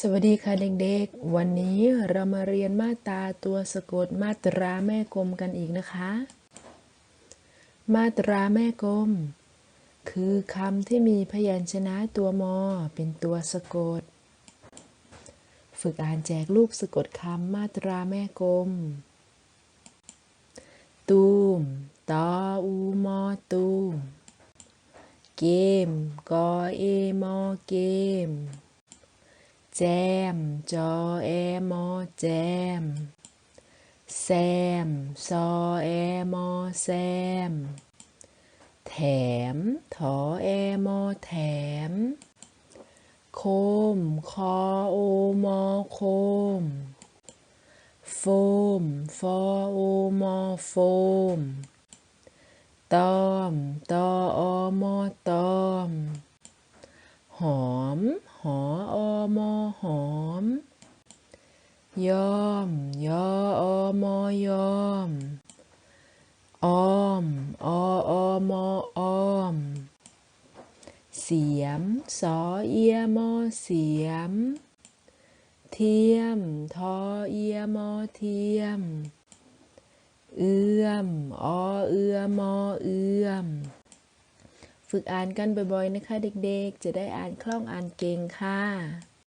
สวัสดีค่ะเด็กๆ วันนี้เรามาเรียนมาตราตัวสะกดมาตราแม่กลมกันอีกนะคะ มาตราแม่กลม คือคำที่มีพยัญชนะตัวมอเป็นตัวสะกด ฝึกอ่านแจกลูกสะกดคำมาตราแม่กลม ตูมตออูมอตูม เกมกอเอมอเกม แจมจอแอมอแจมแซมซอแอมอแซมแถมถอแอม ออมอมหอมหออม ยอม ยออมอยอม ออม อออมอออม เสียม สอเอียมอเสียม เทียม ทอเอียมอเทียม เอื้อม อเอื้อมอเอื้อม ฝึกอ่านกันบ่อยๆนะคะเด็กๆ จะได้อ่านคล่องอ่านเก่งค่ะ